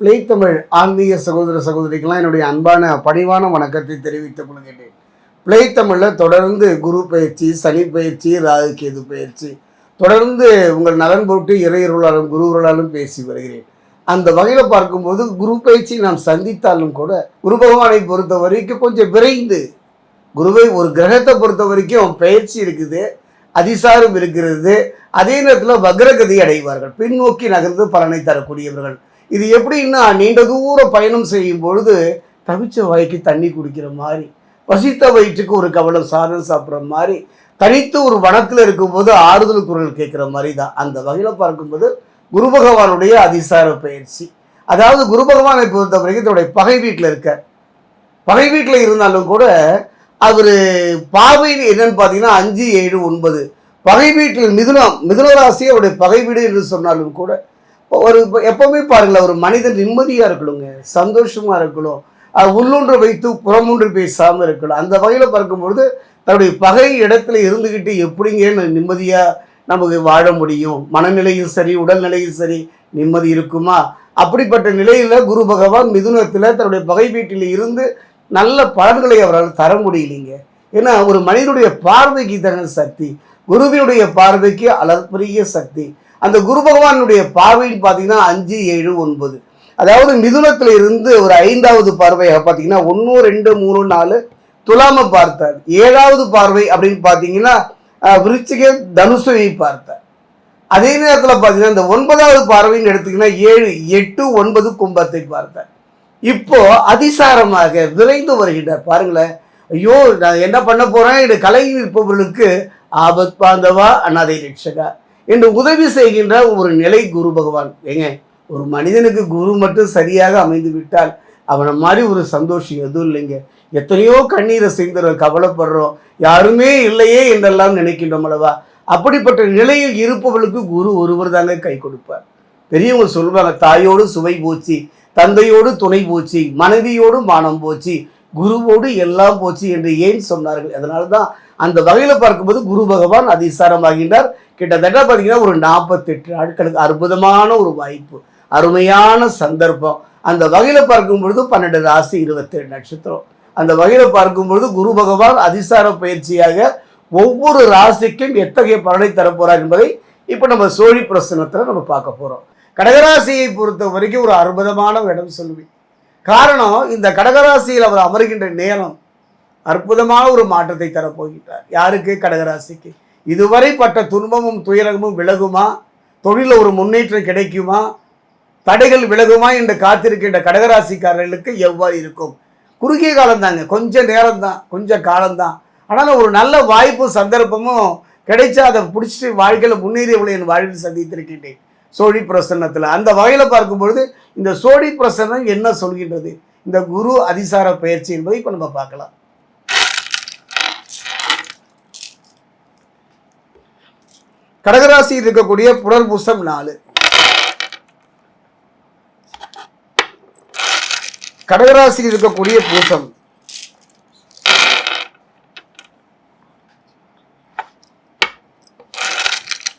பிளேத்தமிழ் ஆன்மீக சகோதர சகோதரிக்கெல்லாம் என்னுடைய அன்பான பணிவான வணக்கத்தை தெரிவித்துக் கொள்கின்றேன். பிளே தமிழில் தொடர்ந்து குரு பயிற்சி சனி பயிற்சி ராகு கேது பயிற்சி தொடர்ந்து உங்கள் நலன் போட்டு இறையருளாலும் குருவர்களாலும் பேசி வருகிறேன். அந்த வகையில் பார்க்கும்போது குரு பயிற்சி நாம் சந்தித்தாலும் கூட குரு பகவானை பொறுத்த வரைக்கும் கொஞ்சம் விரைந்து குருவை ஒரு கிரகத்தை பொறுத்த வரைக்கும் பயிற்சி இருக்குது அதிசாரம் இருக்கிறது. அதே நேரத்தில் வக்ரகதி அடைவார்கள். பின்னோக்கி நகர்ந்து பலனை தரக்கூடியவர்கள். இது எப்படின்னா நீண்ட தூர பயணம் செய்யும் பொழுது தவிச்ச வாய்க்கு தண்ணி குடிக்கிற மாதிரி பசித்த வயிற்றுக்கு ஒரு கவலம் சாதம் சாப்பிட்ற மாதிரி தனித்து ஒரு வனத்தில் இருக்கும்போது ஆறுதல் குரல் கேட்குற மாதிரி தான் அந்த வகையில் பார்க்கும்போது குரு பகவானுடைய அதிசார பயிற்சி. அதாவது குரு பகவானை பொறுத்த வரைக்கும் தன்னுடைய பகை வீட்டில் இருக்க பகை வீட்டில் இருந்தாலும் கூட அவர் பார்வை என்னன்னு பார்த்தீங்கன்னா அஞ்சு ஏழு ஒன்பது. பகை வீட்டில் மிதுனம் மிதுன ராசி அவருடைய பகை வீடு என்று சொன்னாலும் கூட ஒரு எப்பவுமே பாருங்களேன் ஒரு மனிதன் நிம்மதியாக இருக்கணுங்க சந்தோஷமாக இருக்கணும். உள்ளொன்று வைத்து புறமொன்று பேசாமல் இருக்கணும். அந்த வகையில் பார்க்கும்பொழுது தன்னுடைய பகை இடத்துல இருந்துக்கிட்டு எப்படிங்க நிம்மதியாக நமக்கு வாழ முடியும்? மனநிலையும் சரி உடல்நிலையும் சரி நிம்மதி இருக்குமா? அப்படிப்பட்ட நிலையில் குரு பகவான் மிதுனத்தில் தன்னுடைய பகை வீட்டில் இருந்து நல்ல பலன்களை அவரால் தர முடியலைங்க. ஏன்னா ஒரு மனிதனுடைய பார்வைக்கு தானே சக்தி குருவினுடைய பார்வைக்கு அளப்பரிய சக்தி. அந்த குரு பகவானுடைய பார்வைன்னு பார்த்தீங்கன்னா அஞ்சு ஏழு ஒன்பது. அதாவது மிதுனத்தில் இருந்து ஒரு ஐந்தாவது பார்வையாக பார்த்தீங்கன்னா ஒன்று ரெண்டு மூணு நாலு துலாம பார்த்தார். ஏழாவது பார்வை அப்படின்னு பார்த்தீங்கன்னா விருச்சிக தனுசுவை பார்த்தார். அதே நேரத்தில் பார்த்தீங்கன்னா இந்த ஒன்பதாவது பார்வைன்னு எடுத்தீங்கன்னா ஏழு எட்டு ஒன்பது கும்பத்தை பார்த்தார். இப்போ அதிசாரமாக விரைந்து வருகின்றார். பாருங்களேன். ஐயோ நான் என்ன பண்ண போறேன்? என் கலை நிற்பவர்களுக்கு ஆபத் பாந்தவா அண்ணாதை ரட்சகா. என்று உதவி செய்கின்ற ஒரு நிலை குரு பகவான். ஏங்க ஒரு மனிதனுக்கு குரு மட்டும் சரியாக அமைந்து விட்டால் அவனை மாதிரி ஒரு சந்தோஷம் எதுவும் இல்லைங்க. எத்தனையோ கண்ணீரை செய்துறோம் கவலைப்படுறோம். யாருமே இல்லையே என்றெல்லாம் நினைக்கின்றோம் அல்லவா? அப்படிப்பட்ட நிலையில் இருப்பவர்களுக்கு குரு ஒருவர் தாங்க கை கொடுப்பார். பெரியவங்க சொல்லுவாங்க தாயோடு சுவை போச்சு தந்தையோடு துணை போச்சு மனைவியோடு மானம் போச்சு குருவோடு எல்லாம் போச்சு என்று ஏன் சொன்னார்கள்? அதனால தான் அந்த வகையில் பார்க்கும்போது குரு பகவான் அதிசாரமாகின்றார். கிட்டத்தட்ட பார்த்தீங்கன்னா ஒரு நாற்பத்தெட்டு நாட்களுக்கு அற்புதமான ஒரு வாய்ப்பு அருமையான சந்தர்ப்பம். அந்த வகையில் பார்க்கும் பொழுது பன்னெண்டு ராசி இருபத்தேழு நட்சத்திரம். அந்த வகையில் பார்க்கும் பொழுது குரு பகவான் அதிசார பயிற்சியாக ஒவ்வொரு ராசிக்கும் எத்தகைய பலனை தரப்போகிறார் என்பதை இப்போ நம்ம சோழி பிரசனத்தில் நம்ம பார்க்க போகிறோம் கடகராசியை பொறுத்த வரைக்கும் ஒரு அற்புதமான இடம் சொல்லுவேன். காரணம் இந்த கடகராசியில் அவர் அமர்கின்ற நேரம் அற்புதமான ஒரு மாற்றத்தை தரப்போகின்றார். யாருக்கு? கடகராசிக்கு. இதுவரை பட்ட துன்பமும் துயரமும் விலகுமா? தொழிலில் ஒரு முன்னேற்றம் கிடைக்குமா? தடைகள் விலகுமா? என்று காத்திருக்கின்ற கடகராசிக்காரர்களுக்கு எவ்வாறு இருக்கும்? குறுகிய காலம்தாங்க. கொஞ்சம் நேரம்தான். கொஞ்சம் காலம்தான். ஆனால் ஒரு நல்ல வாய்ப்பும் சந்தர்ப்பமும் கிடைச்சா அதை பிடிச்சிட்டு வாழ்க்கையில் முன்னேறியவளை என் வாழ்வில் சந்தித்திருக்கின்றேன். சோழி பிரசன்னத்தில். அந்த வகையில் பார்க்கும்பொழுது இந்த சோழி பிரசன்னம் என்ன சொல்கின்றது? இந்த குரு அதிசார பயிற்சி என்பதை இப்போ நம்ம பார்க்கலாம். கடகராசியில் இருக்கக்கூடிய புனர்பூசம் நாலு. கடகராசியில் இருக்கக்கூடிய பூசம்.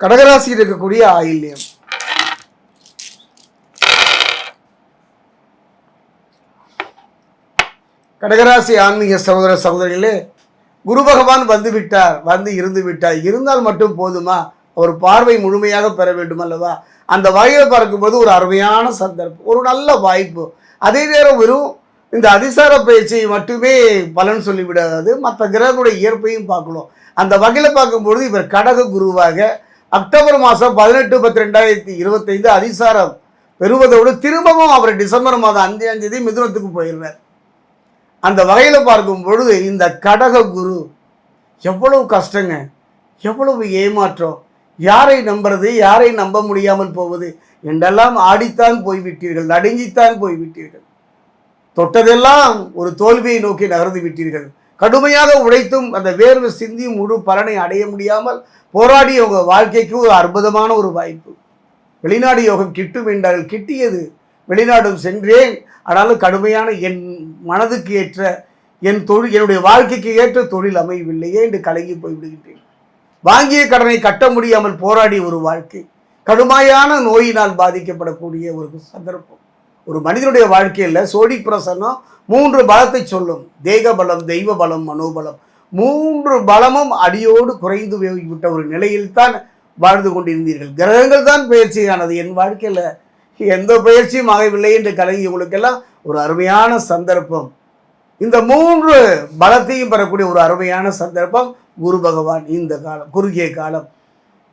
கடகராசியில் இருக்கக்கூடிய ஆயில்யம். கடகராசி ஆன்மீக சகோதர சகோதரிகளே குரு பகவான் வந்து விட்டார் வந்து இருந்து விட்டார். இருந்தால் மட்டும் போதுமா? ஒரு பார்வை முழுமையாக பெற வேண்டும் அல்லவா? அந்த வகையில் பார்க்கும்போது ஒரு அருமையான சந்தர்ப்பம் ஒரு நல்ல வாய்ப்பு. அதே நேரம் வெறும் இந்த அதிசார பயிற்சியை மட்டுமே பலன் சொல்லிவிடாது மற்ற கிரகங்களுடைய இயற்பையும் பார்க்கணும். அந்த வகையில் பார்க்கும்பொழுது இவர் கடக குருவாக அக்டோபர் மாதம் பதினெட்டு பத்து ரெண்டாயிரத்தி இருபத்தைந்து அதிசாரம் பெறுவதோடு திரும்பவும் அவர் டிசம்பர் மாதம் அஞ்சாம் தேதி மிதுனத்துக்கு போயிடுறார். அந்த வகையில் பார்க்கும் பொழுது இந்த கடக குரு எவ்வளவு கஷ்டங்க எவ்வளவு ஏமாற்றம் யாரை நம்புறது யாரை நம்ப முடியாமல் போவது? என்றெல்லாம் ஆடித்தான் போய்விட்டீர்கள் நடுங்கித்தான் போய்விட்டீர்கள். தொட்டதெல்லாம் ஒரு தோல்வியை நோக்கி நகர்ந்து விட்டீர்கள். கடுமையாக உழைத்தும் அந்த வேர்வை சிந்தி முழு பலனை அடைய முடியாமல் போராடிய உங்கள் வாழ்க்கைக்கு ஒரு அற்புதமான ஒரு வாய்ப்பு. வெளிநாடு யோகம் கிட்டும் என்றால் கிட்டியது. வெளிநாடும் சென்றேன். ஆனாலும் கடுமையான என் மனதுக்கு ஏற்ற என் தொழில் என்னுடைய வாழ்க்கைக்கு ஏற்ற தொழில் அமையவில்லையே என்று கலங்கி போய்விடுகின்றேன். வாங்கிய கடனை கட்ட முடியாமல் போராடி ஒரு வாழ்க்கை கடுமையான நோயினால் பாதிக்கப்படக்கூடிய ஒரு சந்தர்ப்பம். ஒரு மனிதனுடைய வாழ்க்கையில் சோடி பிரசன்னம் மூன்று பலத்தை சொல்லும். தேக பலம் தெய்வ பலம் மனோபலம். மூன்று பலமும் அடியோடு குறைந்து விட்ட ஒரு நிலையில்தான் வாழ்ந்து கொண்டிருந்தீர்கள். கிரகங்கள் தான் பயிற்சியானது. என் வாழ்க்கையில் எந்த பயிற்சியும் ஆகவில்லை என்று கலங்கி உங்களுக்கெல்லாம் ஒரு அருமையான சந்தர்ப்பம். இந்த மூன்று பலத்தையும் பெறக்கூடிய ஒரு அருமையான சந்தர்ப்பம் குரு பகவான் இந்த காலம் குறுகிய காலம்.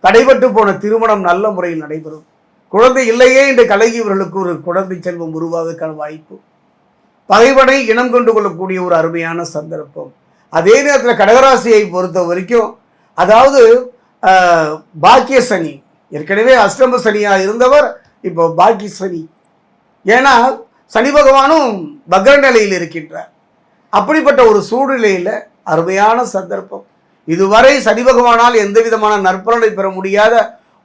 தடைபட்டு போன திருமணம் நல்ல முறையில் நடைபெறும். குழந்தை இல்லையே என்று கலகியவர்களுக்கு ஒரு குழந்தை செல்வம் உருவாவதற்கான வாய்ப்பு. பகைவனை இனம் கொண்டு கொள்ளக்கூடிய ஒரு அருமையான சந்தர்ப்பம். அதே நேரத்தில் கடகராசியை பொறுத்த வரைக்கும் அதாவது பாக்கிய சனி. ஏற்கனவே அஷ்டம சனியாக இருந்தவர் இப்போ பாக்கிய சனி. ஏன்னா சனி பகவானும் பக்ர நிலையில் இருக்கின்றார். அப்படிப்பட்ட ஒரு சூழ்நிலையில் அருமையான சந்தர்ப்பம். இதுவரை சனி பகவானால் எந்த விதமான நற்பலனை பெற முடியாத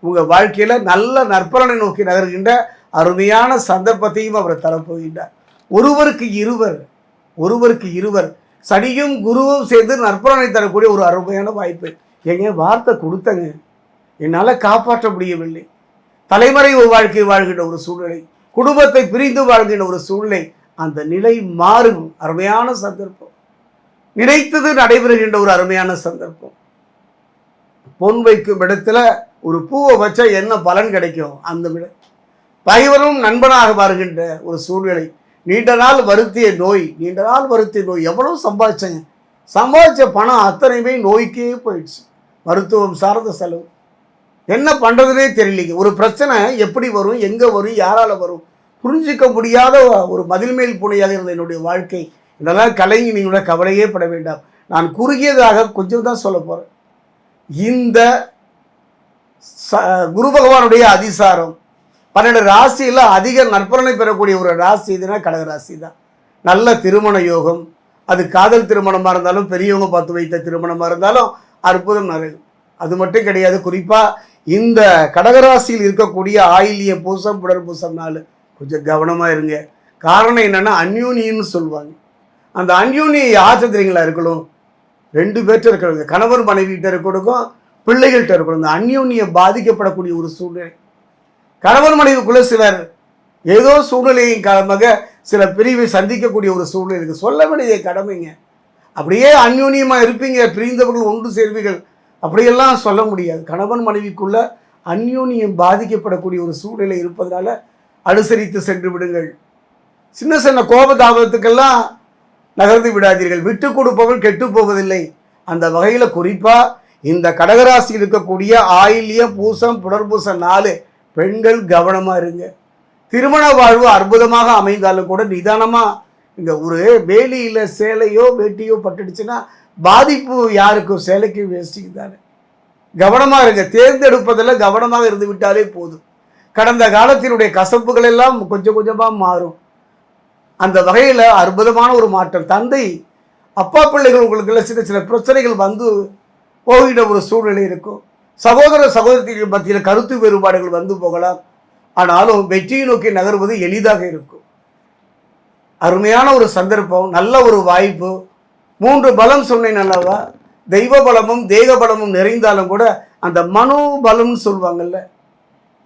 உங்கள் வாழ்க்கையில் நல்ல நற்பலனை நோக்கி நகர்கின்ற அருமையான சந்தர்ப்பத்தையும் அவர் தரப்போகின்றார் ஒருவருக்கு இருவர் ஒருவருக்கு இருவர் சனியும் குருவும் சேர்ந்து நற்பலனை தரக்கூடிய ஒரு அருமையான வாய்ப்பு. ஏங்க வார்த்தை கொடுத்தங்க. என்னால் காப்பாற்ற முடியவில்லை. தலைமுறை ஒரு வாழ்க்கை வாழ்கின்ற ஒரு சூழ்நிலை குடும்பத்தை பிரிந்து வாழ்கின்ற ஒரு சூழ்நிலை அந்த நிலை மாறும். அருமையான சந்தர்ப்பம். நினைத்தது நடைபெறுகின்ற ஒரு அருமையான சந்தர்ப்பம். பொன் வைக்கும் இடத்துல ஒரு பூவை வச்சா என்ன பலன் கிடைக்கும்? அந்த விட பகைவரும் நண்பனாக வருகின்ற ஒரு சூழ்நிலை. நீண்ட நாள் வருத்திய நோய் நீண்ட நாள் வருத்திய நோய் எவ்வளோ சம்பாதிச்சேங்க? சம்பாதிச்ச பணம் அத்தனையுமே நோய்க்கே போயிடுச்சு. மருத்துவம் சார்ந்த செலவு. என்ன பண்ணுறதுனே தெரியலைங்க. ஒரு பிரச்சனை எப்படி வரும்? எங்கே வரும்? யாரால் வரும்? புரிஞ்சிக்க முடியாத ஒரு மதில் மேல் புனையாக இருந்த என்னுடைய வாழ்க்கை. இதெல்லாம் கலைஞர் நீங்களோட கவலையே பட வேண்டாம். நான் குறுகியதாக கொஞ்சம் தான் சொல்ல போகிறேன் இந்த ச குரு பகவானுடைய அதிசாரம் பன்னெண்டு ராசியில் அதிக நற்பலனை பெறக்கூடிய ஒரு ராசி எதுனா கடகராசி தான். நல்ல திருமண யோகம் அது காதல் திருமணமாக இருந்தாலும் பெரியவங்க பார்த்து வைத்த திருமணமாக இருந்தாலும் அற்புதம் நிறையும். அது மட்டும் கிடையாது. குறிப்பாக இந்த கடகராசியில் இருக்கக்கூடிய ஆயிலிய பூசம் புடர் பூசம் நாள் கொஞ்சம் கவனமாக இருங்க. காரணம் என்னென்னா அந்யூனியன்னு சொல்லுவாங்க. அந்த அந்யூனியை யார் இருக்கணும். ரெண்டு பேர்கிட்ட இருக்கிறவங்க கணவர் மனைவிகிட்ட இருக்கணும் பிள்ளைகள்கிட்ட இருக்கணும். இந்த அந்யூன்யம் பாதிக்கப்படக்கூடிய ஒரு சூழ்நிலை. கணவர் மனைவிக்குள்ளே சிலர் ஏதோ சூழ்நிலையின் காரணமாக சில பிரிவை சந்திக்கக்கூடிய ஒரு சூழ்நிலை இருக்குது சொல்ல வேண்டிய கடமைங்க. அப்படியே அந்யோன்யமாக இருப்பீங்க. பிரிந்தவர்கள் ஒன்று சேர்வீர்கள். அப்படியெல்லாம் சொல்ல முடியாது. கணவன் மனைவிக்குள்ள அந்யூனியம் பாதிக்கப்படக்கூடிய ஒரு சூழ்நிலை இருப்பதனால அனுசரித்து சென்று விடுங்கள். சின்ன சின்ன கோபதாபத்துக்கெல்லாம் நகர்ந்து விடாதீர்கள். விட்டு கொடுப்பவன் கெட்டு போவதில்லை. அந்த வகையில் குறிப்பாக இந்த கடகராசி இருக்கக்கூடிய ஆயில்ய பூசம் புனர்பூசம் நாலு பெண்கள் கவனமாக இருங்க. திருமண வாழ்வு அற்புதமாக அமைந்தாலும் கூட நிதானமாக இந்த ஒரு வேலியில் சேலையோ வேட்டியோ பட்டுடுச்சுன்னா பாதிப்பு யாருக்கும் சேலைக்கு வேஸ்டிக்கு தானே. கவனமாக இருங்க. தேர்ந்தெடுப்பதில் கவனமாக இருந்து விட்டாலே போதும். கடந்த காலத்தினுடைய கசப்புகள் எல்லாம் கொஞ்சம் கொஞ்சமாக மாறும். அந்த வகையில் அற்புதமான ஒரு மாற்றம். தந்தை அப்பா பிள்ளைகள் உங்களுக்குள்ள சின்ன சின்ன பிரச்சனைகள் வந்து போகிற ஒரு சூழ்நிலை இருக்கும். சகோதர சகோதரிகள் மத்தியில் கருத்து வேறுபாடுகள் வந்து போகலாம். ஆனாலும் வெற்றியை நோக்கி நகர்வது எளிதாக இருக்கும். அருமையான ஒரு சந்தர்ப்பம் நல்ல ஒரு வாய்ப்பு. மூன்று பலம் சொன்னேன் அல்லவா? தெய்வ பலமும் தேக பலமும் நிறைந்தாலும் கூட அந்த மனோபலம்னு சொல்லுவாங்கல்ல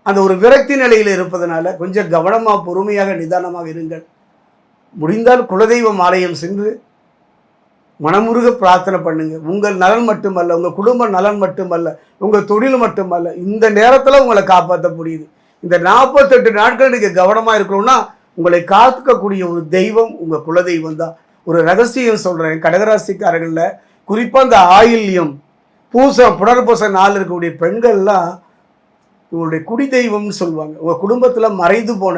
அந்த ஒரு விரக்தி நிலையில் இருப்பதனால கொஞ்சம் கவனமாக பொறுமையாக நிதானமாக இருங்கள். முடிந்தால் குலதெய்வம் ஆலயம் சென்று மனமுருக பிரார்த்தனை பண்ணுங்க. உங்கள் நலன் மட்டுமல்ல உங்கள் குடும்ப நலன் மட்டுமல்ல உங்கள் தொழில் மட்டுமல்ல இந்த நேரத்தில் உங்களை காப்பாற்ற முடியுது. இந்த நாற்பத்தெட்டு நாட்கள் நீங்கள் கவனமாக இருக்கணும்னா உங்களை காத்துக்கக்கூடிய ஒரு தெய்வம் உங்கள் குலதெய்வம் தான். ஒரு ரகசியம் சொல்கிறேன் கடகராசிக்காரர்களில் குறிப்பாக இந்த ஆயில்யம் பூசம் புனர்பூசம் நாள் இருக்கக்கூடிய பெண்கள்லாம் உங்களுடைய குடி தெய்வம்னு சொல்லுவாங்க. உங்கள் குடும்பத்தில் மறைந்து போன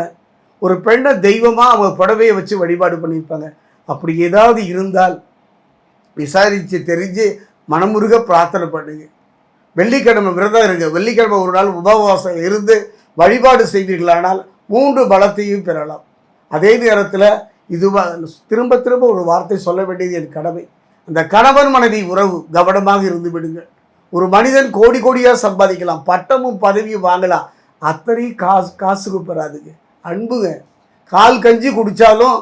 ஒரு பெண்ணை தெய்வமாக அவங்க புடவையை வச்சு வழிபாடு பண்ணியிருப்பாங்க. அப்படி ஏதாவது இருந்தால் விசாரித்து தெரிஞ்சு மனமுருக பிரார்த்தனை பண்ணுங்க. வெள்ளிக்கிழமை விரதம் இருங்க. வெள்ளிக்கிழமை ஒரு நாள் உபவாசம் இருந்து வழிபாடு செய்வீர்களானால் மூன்று பலத்தையும் பெறலாம். அதே நேரத்தில் இது திரும்ப திரும்ப ஒரு வார்த்தை சொல்ல வேண்டியது என் கடமை. அந்த கணவன் மனைவி உறவு கவனமாக இருந்து விடுங்கள். ஒரு மனிதன் கோடி கோடியாக சம்பாதிக்கலாம் பட்டமும் பதவியும் வாங்கலாம். அத்தனையும் காசு காசுக்கு பெறாதுங்க அன்புங்க. கால் கஞ்சி குடித்தாலும்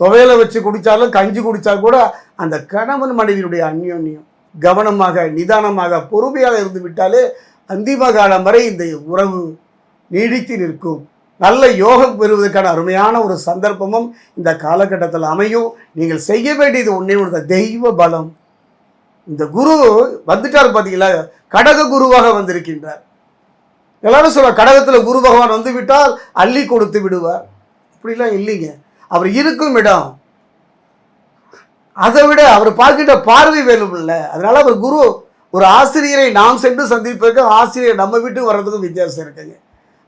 துவையலை வச்சு குடித்தாலும் கஞ்சி குடித்தா கூட அந்த கணவன் மனைவியினுடைய அந்யோன்யம். கவனமாக நிதானமாக பொறுமையாக இருந்து விட்டாலே அந்திம காலம் வரை இந்த உறவு நீடித்து நிற்கும். நல்ல யோகம் பெறுவதற்கான அருமையான ஒரு சந்தர்ப்பமும் இந்த காலகட்டத்தில் அமையும். நீங்கள் செய்ய வேண்டியது ஒன்றே ஒன்று தெய்வ பலம். இந்த குரு வந்துட்டார் பார்த்தீங்களா கடக குருவாக வந்திருக்கின்றார். எல்லாரும் சொல்ல கடகத்தில் குரு பகவான் வந்து விட்டால் அள்ளி கொடுத்து விடுவார். அப்படிலாம் இல்லைங்க. அவர் இருக்கும் இடம். அதை விட அவர் பார்க்கின்ற பார்வை வேணும் இல்லை. அதனால அவர் குரு ஒரு ஆசிரியரை நாம் சென்று சந்திப்பதற்கும் ஆசிரியர் நம்ம வீட்டுக்கு வர்றதுக்கும் வித்தியாசம் இருக்குங்க.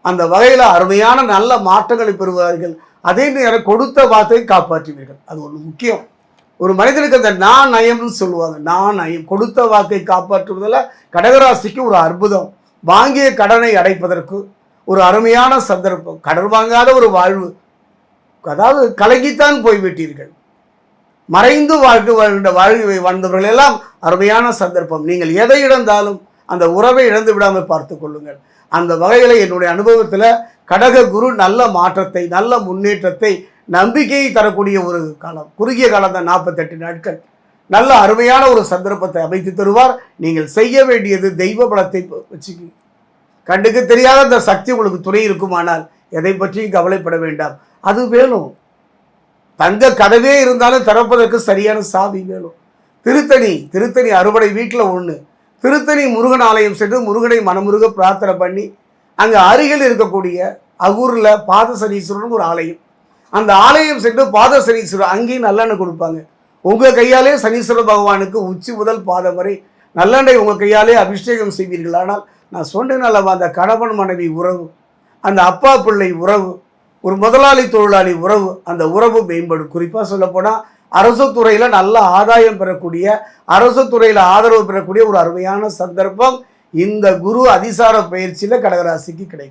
அந்த வகையில் அருமையான நல்ல மாற்றங்களை பெறுவார்கள். அதே நேரம் கொடுத்த வார்த்தையை காப்பாற்றுவீர்கள். அது ஒன்று முக்கியம். ஒரு மனிதனுக்கு அந்த நான் நயம்னு சொல்லுவாங்க. நான் நயம். கொடுத்த வாக்கை காப்பாற்றுவதில் கடகராசிக்கு ஒரு அற்புதம். வாங்கிய கடனை அடைப்பதற்கு ஒரு அருமையான சந்தர்ப்பம். கடன் வாங்காத ஒரு வாழ்வு. அதாவது கலங்கித்தான் போய்விட்டீர்கள். மறைந்து வாழ்க்கை வாழ்கின்ற வாழ்க்கை வாழ்ந்தவர்கள் எல்லாம் அருமையான சந்தர்ப்பம். நீங்கள் எதை இழந்தாலும் அந்த உறவை இழந்து விடாமல் பார்த்து கொள்ளுங்கள். அந்த வகையில் என்னுடைய அனுபவத்தில் கடக குரு நல்ல மாற்றத்தை நல்ல முன்னேற்றத்தை நம்பிக்கையை தரக்கூடிய ஒரு காலம். குறுகிய காலம் தான் நாற்பத்தெட்டு நாட்கள். நல்ல அருமையான ஒரு சந்தர்ப்பத்தை அமைத்து தருவார். நீங்கள் செய்ய வேண்டியது தெய்வ பலத்தை வச்சுக்கி கண்டுக்கு தெரியாத அந்த சக்தி உங்களுக்கு துணை இருக்குமானால் எதை பற்றியும் கவலைப்பட வேண்டாம். அது வேணும். தங்க கதவே இருந்தாலும் திறப்பதற்கு சரியான சாவி வேணும். திருத்தணி திருத்தணி அறுபடை வீட்டில் ஒன்று திருத்தணி முருகன் ஆலயம் சென்று முருகனை மனமுருக பிரார்த்தனை பண்ணி அங்கே அருகில் இருக்கக்கூடிய அகூரில் பாதசனீஸ்வரன் ஒரு ஆலயம். அந்த ஆலயம் சென்று பாத சனீஸ்வரர் அங்கேயும் நல்லெண்ணெய் கொடுப்பாங்க. உங்கள் கையாலே சனீஸ்வர பகவானுக்கு உச்சி முதல் பாதம் வரை நல்லெண்ணெய் உங்கள் கையாலே அபிஷேகம் செய்வீர்கள். ஆனால் நான் சொன்னேன் அல்லவா அந்த கணவன் மனைவி உறவு அந்த அப்பா பிள்ளை உறவு ஒரு முதலாளி தொழிலாளி உறவு அந்த உறவு மேம்படும். குறிப்பாக சொல்லப்போனால் அரசு துறையில் நல்ல ஆதாயம் பெறக்கூடிய அரசு துறையில் ஆதரவு பெறக்கூடிய ஒரு அருமையான சந்தர்ப்பம் இந்த குரு அதிசார பயிற்சியில் கடகராசிக்கு கிடைக்கும்.